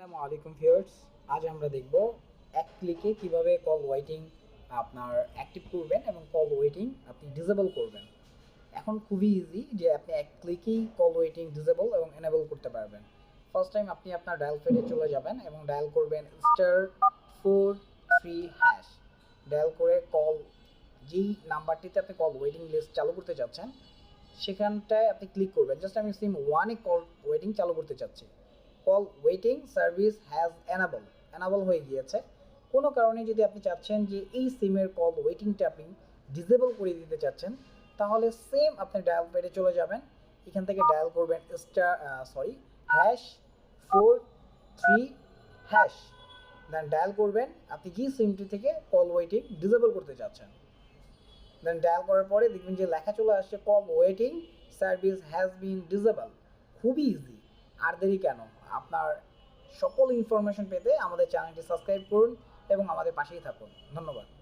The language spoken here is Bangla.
আসসালামু আলাইকুম ভিউয়ার্স। আজ আমরা দেখব এক ক্লিকে কীভাবে কল ওয়েটিং আপনার অ্যাক্টিভ করবেন এবং কল ওয়েটিং আপনি ডিসেবল করবেন। এখন খুবই ইজি যে আপনি এক ক্লিকেই কল ওয়েটিং ডিসেবল এবং এনেবল করতে পারবেন। ফার্স্ট টাইম আপনি আপনার ডায়াল ফেডে চলে যাবেন এবং ডায়াল করবেন star four three hash dial করে কল যেই নাম্বারটিতে আপনি কল ওয়েটিং লিস্ট চালু করতে চাচ্ছেন সেখানটায় আপনি ক্লিক করবেন। জাস্ট আমি সিম ওয়ানে কল ওয়েটিং চালু করতে চাচ্ছি। Call waiting service has enable enable হয়ে গিয়েছে। কোনো কারণে যদি আপনি চাচ্ছেন যে এই সিমের কল ওয়েটিংটা আপনি ডিসেবল করে দিতে চাচ্ছেন, তাহলে সেম আপনি ডায়াল পেডে চলে যাবেন। এখান থেকে ডায়াল করবেন star sorry hash four three hash then dial করবেন, আপনি যে সিমটি থেকে কল ওয়েটিং ডিসেবল করতে চাচ্ছেন। দেন ডায়াল করার পরে দেখবেন যে লেখা চলে আসছে call waiting service has been disable খুবই ইজি আর দেরি কেন? আপনার সকল ইনফরমেশন পেতে আমাদের চ্যানেলটি সাবস্ক্রাইব করুন এবং আমাদের পাশেই থাকুন। ধন্যবাদ।